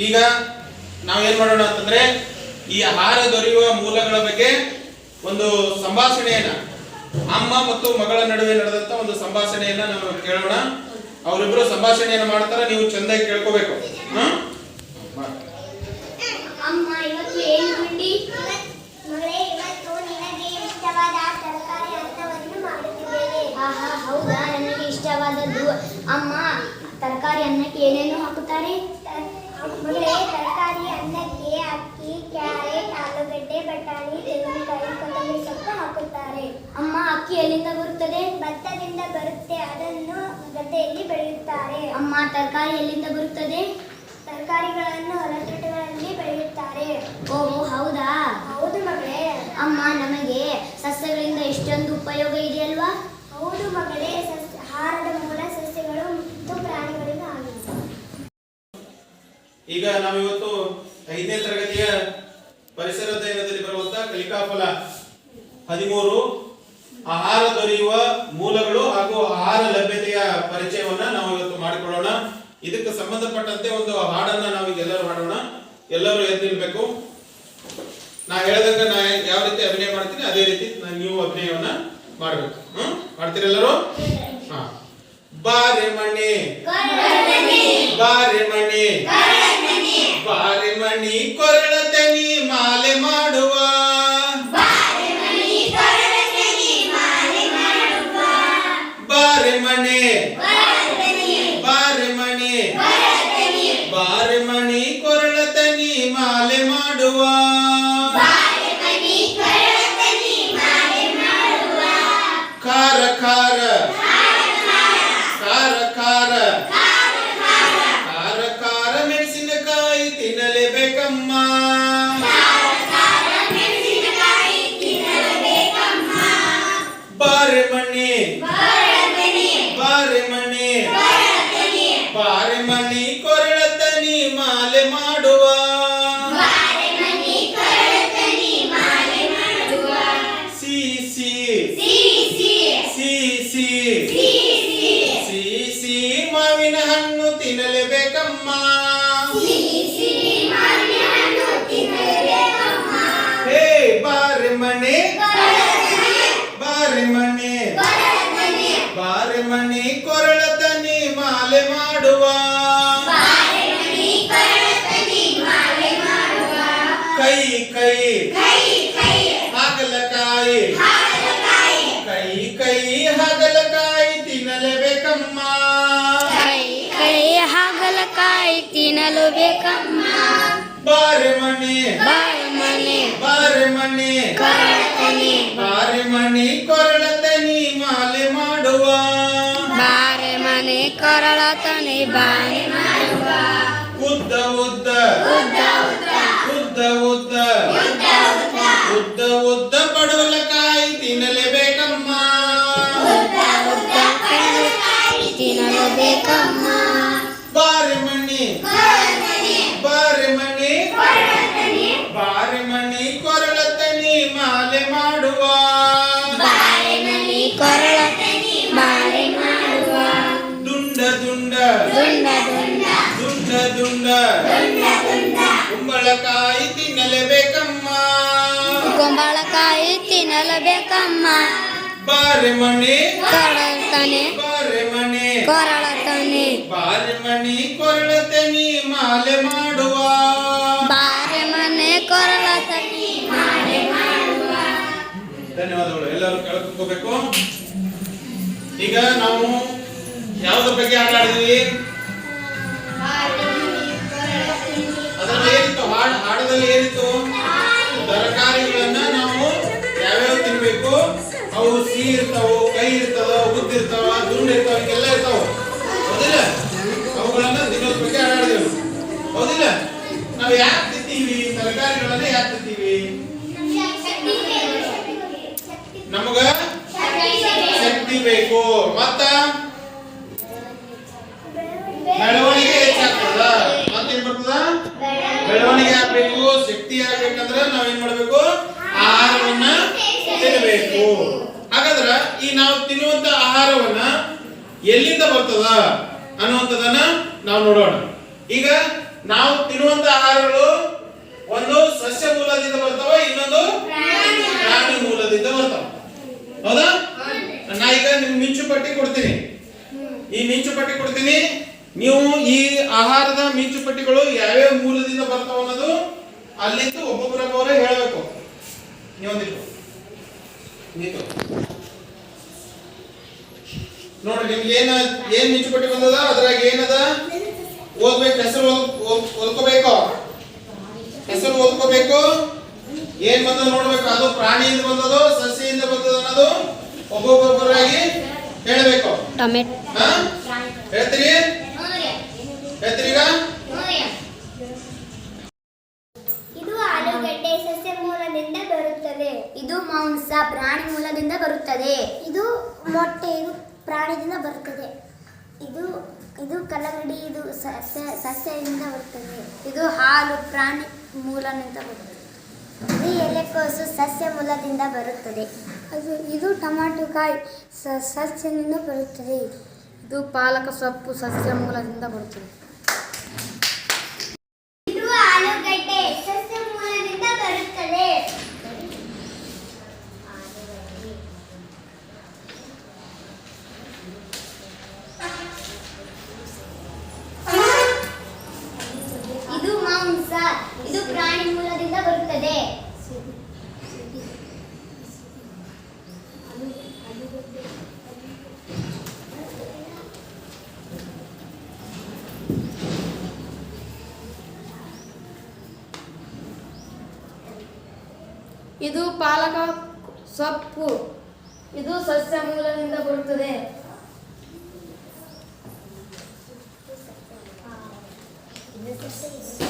ಈಗ ನಾವೇನ್ ಮಾಡೋಣ ಅಂತಂದ್ರೆ ಈ ಆಹಾರ ದೊರೆಯುವ ಮೂಲಗಳ ಬಗ್ಗೆ ಒಂದು ಸಂಭಾಷಣೆಯನ್ನ ಅಮ್ಮ ಮತ್ತು ಮಗಳ ನಡುವೆ ನಡೆದಂತ ಒಂದು ಸಂಭಾಷಣೆಯನ್ನ ನಾವು ಕೇಳೋಣ. ಅವರಿಬ್ರು ಸಂಭಾಷಣೆಯನ್ನ ಮಾಡ್ತಾರ ನೀವು ಚಂದಾಗಿ ಕೇಳ್ಕೋಬೇಕು. ಅಮ್ಮ ಇವತ್ತು ಏನು ತಿಂಡಿ? ಮಗಳೇ ಇವತ್ತು ನಿನಗೆ ಇಷ್ಟವಾದ ತರಕಾರಿ ಅನ್ನವನ್ನು ಮಾಡುತ್ತಿದ್ದೇವೆ ಆಹಾ ಹೌದಾ? ನನಗೆ ಇಷ್ಟವಾದದ್ದು. ಅಮ್ಮ ತರಕಾರಿ ಅನ್ನಕ್ಕೆ ಏನೇನು ಹಾಕುತ್ತಾರೆ? ಮಗಳೇ ತರಕಾರಿ ಅನ್ನಕ್ಕೆ ಅಕ್ಕಿ, ಕ್ಯಾರೆಟ್, ಆಲೂಗಡ್ಡೆ, ಬಟಾಣಿ ತೆಂಗಿನಕಾಯಿ ಕೊತ್ತಂಬರಿ ಸೊಪ್ಪು ಹಾಕುತ್ತಾರೆ. ಅಮ್ಮ ಅಕ್ಕಿ ಎಲ್ಲಿಂದ ಬರುತ್ತದೆ? ಭತ್ತದಿಂದ ಬರುತ್ತೆ. ಅದನ್ನು ಗದ್ದೆಯಲ್ಲಿ ಬೆಳೆಯುತ್ತಾರೆ. ಅಮ್ಮ, ತರಕಾರಿ ಎಲ್ಲಿಂದ ಬರುತ್ತದೆ ತರಕಾರಿಗಳನ್ನು ಹೊಲತೋಟಗಳಲ್ಲಿ ಬೆಳೆಯುತ್ತಾರೆ ಓಹೋ ಹೌದಾ ಹೌದು ಮಗಳೇ ಅಮ್ಮ ನಮಗೆ ಸಸ್ಯಗಳಿಂದ ಎಷ್ಟೊಂದು ಉಪಯೋಗ ಇದೆಯಲ್ವಾ ಹೌದು ಮಗಳೇ ಸಸ್ಯ ಆಹಾರದ ಮೂಲ ಸಸ್ಯಗಳು ಮತ್ತು ಪ್ರಾಣಿಗಳಿಂದ ಆಗಿದೆ ಈಗ ನಾವಿವತ್ತು ಐದನೇ ತರಗತಿಯ ಪರಿಸರ ಅಧ್ಯಯನದಲ್ಲಿ ಬರುವಂತ ಕಲಿಕಾಫಲ ಹದಿಮೂರು ಆಹಾರ ದೊರೆಯುವ ಮೂಲಗಳು ಹಾಗೂ ಆಹಾರ ಲಭ್ಯತೆಯ ಪರಿಚಯವನ್ನ ನಾವು ಇವತ್ತು ಮಾಡಿಕೊಳ್ಳೋಣ. ಇದಕ್ಕೆ ಸಂಬಂಧಪಟ್ಟಂತೆ ಒಂದು ಹಾಡನ್ನ ನಾವು ಈಗ ಎಲ್ಲರೂ ಹಾಡೋಣ. ಎಲ್ಲರೂ ಎದ್ದು ನಿಲ್ಬೇಕು. ನಾ ಹೇಳ್ದಂಗ ನಾ ಯಾವ ರೀತಿ ಅಭಿನಯ ಮಾಡ್ತೀನಿ ಅದೇ ರೀತಿ ನಾನು ನೀವು ಅಭಿನಯವನ್ನ ಮಾಡ್ಬೇಕು. ಹ್ಮ್? ಮಾಡ್ತೀರೆಲ್ಲರೂ ಹಾ. ಬಾರೆ ಮಣ್ಣೆ. ಬಾರೆ ಮಣ್ಣೆ. ತಿನ್ನಲು ಬೇಕಮ್ಮ ಬಾರಿ ಮಣಿ. ಬಾರಿ ಮಣಿ. ಬಾರಿ ಮಣಿ. ಕೊರಳತನಿ. ಬಾರಿ ಮಣಿ ಕೊರಳತನಿ ಮಾಲೆ ಮಾಡುವ. ಬಾರಿ ಮಣಿ ಕೊರಳತನಿ ಬಾರಿ ಮಾಡುವ. ಉದ್ದ ಉದ್ದ. ಉದ್ದ ಕುಂಬಳಕಾಯಿ ಬಾರಿ ಮಣಿ. ಬಾರೆ ಬಾರಿ ಮಣಿ. ಬಾರೆ ಬಾರಿ ಮಣಿ ಕೊರಳತನಿ ಮಾಲೆ ಮಾಡುವ. ಬಾರಿ ಮನೆ ಕೊರಳತನಿ ಮಾಲೆ ಮಾಡುವ. ಧನ್ಯವಾದಗಳು. ಎಲ್ಲರೂ ಕಳ್ಕೊಬೇಕು ಈಗ ನಾವು ಯಾವ ಬಗ್ಗೆ ಆಟ ಆಡಿದ್ವಿ? ಅದರಲ್ಲಿ ಏನಿತ್ತು? ಹಾಡು ಹಾಡದಲ್ಲಿ ಶಕ್ತಿ ಆಗ್ಬೇಕಂದ್ರೆ ನಾವೇನ್ ಮಾಡ್ಬೇಕು? ಆಹಾರವನ್ನ ತಿನ್ನಬೇಕು ಹಾಗಾದ್ರ ಈ ನಾವು ತಿನ್ನುವಂತ ಆಹಾರವನ್ನ ಎಲ್ಲಿಂದ ಬರ್ತದ ಅನ್ನುವಂಥದನ್ನ ನಾವು ನೋಡೋಣ. ಈಗ ನಾವು ತಿನ್ನುವಂತ ಆಹಾರಗಳು ಒಂದು ಸಸ್ಯ ಮೂಲದಿಂದ ಬರ್ತಾವ, ಇನ್ನೊಂದು ಪ್ರಾಣಿ ಮೂಲದಿಂದ ಬರ್ತಾವ. ಹೌದಾ? ನಾ ಈಗ ನಿಮ್ ಮಿಂಚು ಪಟ್ಟಿ ಕೊಡ್ತೀನಿ. ಈ ಮಿಂಚು ಪಟ್ಟಿ ಕೊಡ್ತೀನಿ. ನೀವು ಈ ಆಹಾರದ ಮಿಂಚು ಪಟ್ಟಿಗಳು ಯಾವ್ಯಾವ ಮೂಲದಿಂದ ಬರ್ತಾವ ಅನ್ನೋದು ಅಲ್ಲಿಂದ ಒಬ್ಬೊಬ್ಬರೊಬ್ಬರೇ ಹೇಳಬೇಕು. ನೀವೊಂದಿಟ್ಟು ನೀತು. ನೋಡಿ ನಿಮ್ಗೆ ಏನ ಏನ್ ಮಿಂಚು ಪಟ್ಟಿ ಬಂದದ? ಅದ್ರಾಗ ಏನದ? ಓದ್ಬೇಕು ಹೆಸರು ಓದ್- ಓದ್- ಓದ್ಕೋಬೇಕು. ಹೆಸರು ಓದ್ಕೋಬೇಕು. ಏನ್ ಬಂದ ನೋಡ್ಬೇಕು. ಅದು ಪ್ರಾಣಿಯಿಂದ ಬಂದದೋ ಸಸ್ಯದಿಂದ ಬಂದದ ಅನ್ನೋದು ಒಬ್ಬೊಬ್ಬರಾಗಿ ಹೇಳಬೇಕು. ಹೇಳ್ತೀರಿ? ಮಾಂಸ ಪ್ರಾಣಿ ಮೂಲದಿಂದ ಬರುತ್ತದೆ. ಇದು ಮೊಟ್ಟೆ, ಇದು ಪ್ರಾಣಿದಿಂದ ಬರುತ್ತದೆ. ಇದು ಇದು ಕಲ್ಲಂಗಡಿ, ಇದು ಸಸ್ಯ, ಸಸ್ಯದಿಂದ ಬರುತ್ತದೆ. ಇದು ಹಾಲು ಪ್ರಾಣಿ ಮೂಲದಿಂದ ಬರುತ್ತದೆ. ಇದು ಎಲೆಕೋಸು ಸಸ್ಯ ಮೂಲದಿಂದ ಬರುತ್ತದೆ. ಅದು, ಇದು ಟೊಮಾಟೊ ಕಾಯಿ ಸಸ್ಯದಿಂದ ಬರುತ್ತದೆ. ಇದು ಪಾಲಕ ಸೊಪ್ಪು ಸಸ್ಯ ಮೂಲದಿಂದ ಬರುತ್ತದೆ ಇದು ಆಲೂಗಡ್ಡೆ ಸಸ್ಯ ಮೂಲದಿಂದ ಬರುತ್ತದೆ ಇದು ಮಾಂಸ ಇದು ಪ್ರಾಣಿ ಮೂಲದಿಂದ ಬರುತ್ತದೆ. ಇದು ಪಾಲಕ ಸೊಪ್ಪು. ಇದು ಸಸ್ಯ ಮೂಲದಿಂದ ಬರುತ್ತದೆ. ಇದು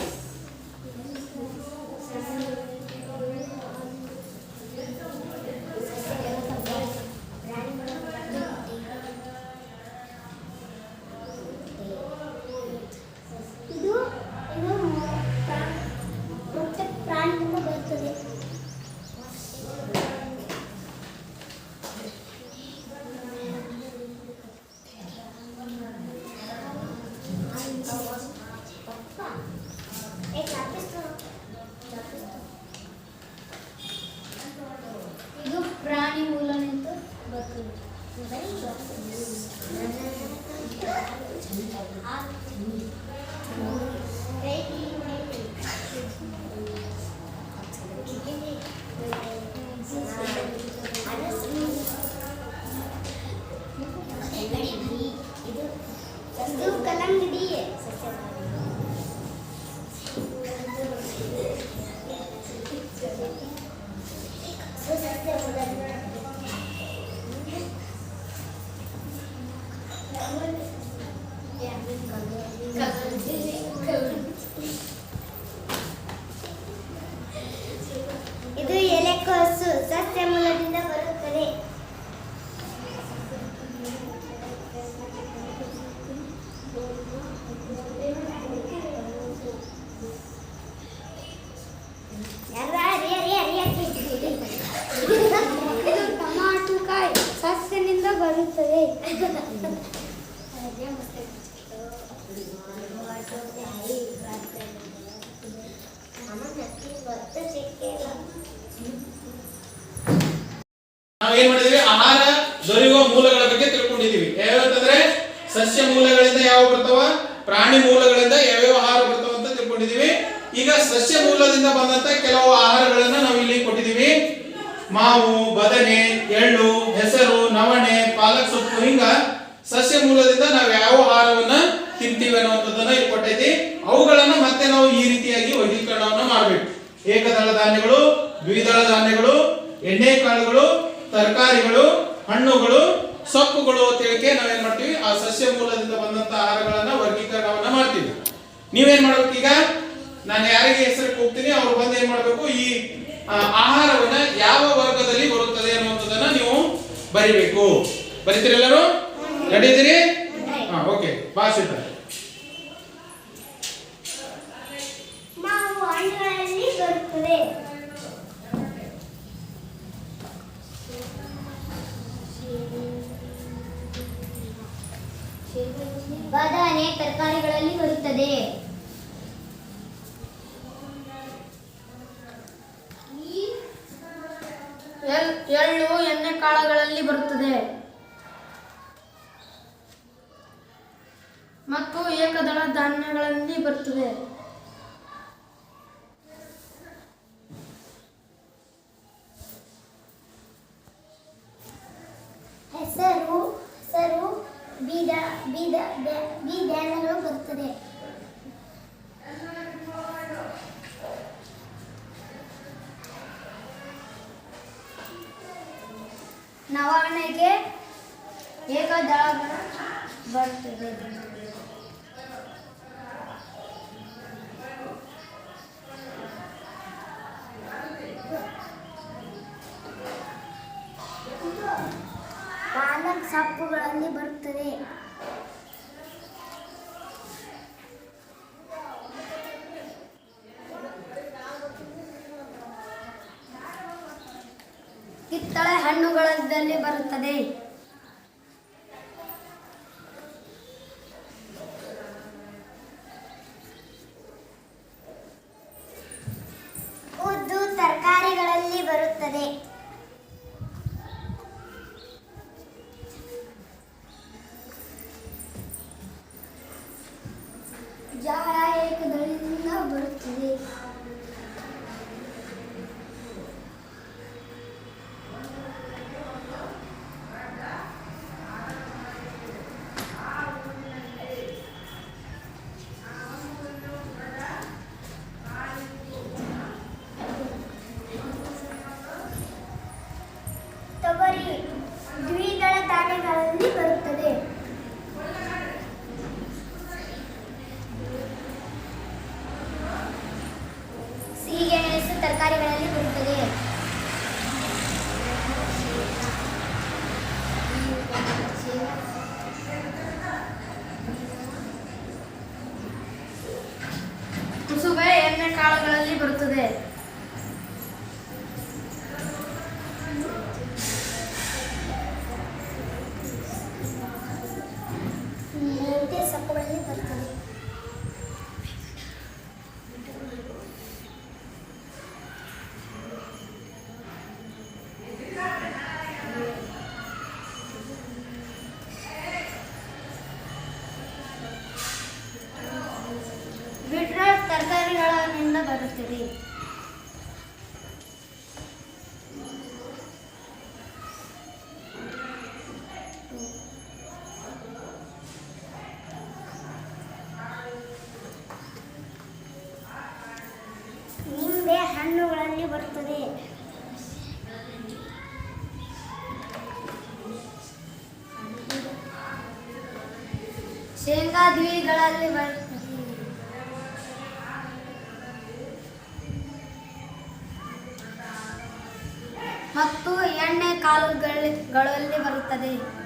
ನಾವು ಏನ್ ಮಾಡಿದೀವಿ? ಆಹಾರ ದೊರೆಯುವ ಮೂಲಗಳ ಬಗ್ಗೆ ತಿಳ್ಕೊಂಡಿದೀವಿ. ಯಾವ್ಯಾವಂತಂದ್ರೆ ಸಸ್ಯ ಮೂಲಗಳಿಂದ ಯಾವ ಬರ್ತಾವ? ಪ್ರಾಣಿ ಮೂಲಗಳಿಂದ ಯಾವ್ಯಾವ ಆಹಾರ ಬರ್ತಾವ ಅಂತ ತಿಳ್ಕೊಂಡಿದೀವಿ. ಈಗ ಸಸ್ಯ ಮೂಲದಿಂದ ಬಂದಂತ ಕೆಲವು ಆಹಾರಗಳನ್ನ ನಾವು ಇಲ್ಲಿ ಕೊಟ್ಟಿದೀವಿ. ಮಾವು, ಬದನೆ, ಎಳ್ಳು, ಹೆಸರು, ನವಣೆ, ಪಾಲಕ್ ಸೊಪ್ಪು, ಹಿಂಗ ಸಸ್ಯ ಮೂಲದಿಂದ ನಾವು ಯಾವ ಆಹಾರವನ್ನ ತಿಂತೀವಿ ಅನ್ನುವಂಥದ್ದನ್ನ ಇಲ್ಲಿ ಕೊಟ್ಟೈತಿ. ಅವುಗಳನ್ನ ಮತ್ತೆ ನಾವು ಈ ರೀತಿಯಾಗಿ ವರ್ಗೀಕರಣವನ್ನ ಮಾಡಬೇಕು. ಏಕದಳ ಧಾನ್ಯಗಳು ದ್ವಿದಳ ಧಾನ್ಯಗಳು ಎಣ್ಣೆ ಕಾಳುಗಳು ತರಕಾರಿಗಳು ಹಣ್ಣುಗಳು ಸೊಪ್ಪುಗಳು ಅಂತ ಹೇಳಿಕೆ ನಾವೇನ್ ಮಾಡ್ತೀವಿ? ಆ ಸಸ್ಯ ಮೂಲದಿಂದ ಬಂದಂತ ಆಹಾರಗಳನ್ನ ವರ್ಗೀಕರಣವನ್ನ ಮಾಡ್ತೀವಿ. ನೀವೇನ್ ಮಾಡ್ಬೇಕು ಈಗ? ನಾನು ಯಾರಿಗೆ ಹೆಸರು ಹೋಗ್ತೀನಿ ಅವ್ರು ಬಂದು ಏನ್ ಮಾಡ್ಬೇಕು? ಈ ಆಹಾರವನ್ನ ಯಾವ ವರ್ಗದಲ್ಲಿ ಬರುತ್ತದೆ ಅನ್ನುವಂಥದ್ದನ್ನ ನೀವು ಬರಿಬೇಕು. ಬರಿತೀರಿ ಎಲ್ಲರೂ ನಡೀತೀರಿ ಹಾ ಓಕೆ. ಭಾಷಿತ ಮಾವು ಹಣ್ಣುಗಳಲ್ಲಿ ಬರುತ್ತದೆ ಬದನೆ ತರಕಾರಿಗಳಲ್ಲಿ ಬರುತ್ತದೆ ಎಳ್- ಎಳ್ಳು ಎಣ್ಣೆ ಕಾಳುಗಳಲ್ಲಿ ಬರುತ್ತದೆ. ಮತ್ತು ಏಕದಳ ಧಾನ್ಯಗಳಲ್ಲಿ ಬರುತ್ತದೆ. ನವಣೆಗೆ ಏಕದಳಗಳು ಬರುತ್ತದೆ ಹಣ್ಣುಗಳಲ್ಲಿ ಬರುತ್ತದೆ. ತರಕಾರಿಗಳಿಂದ ಬರುತ್ತದೆ. ನಿಂಬೆ ಹಣ್ಣುಗಳಲ್ಲಿ ಬರುತ್ತದೆ. ಶೇಂಗಾ ದ್ವಿಗಳಲ್ಲಿ ಬರುತ್ತದೆ ಕಾಳುಗಳಲ್ಲಿ ಬರುತ್ತದೆ.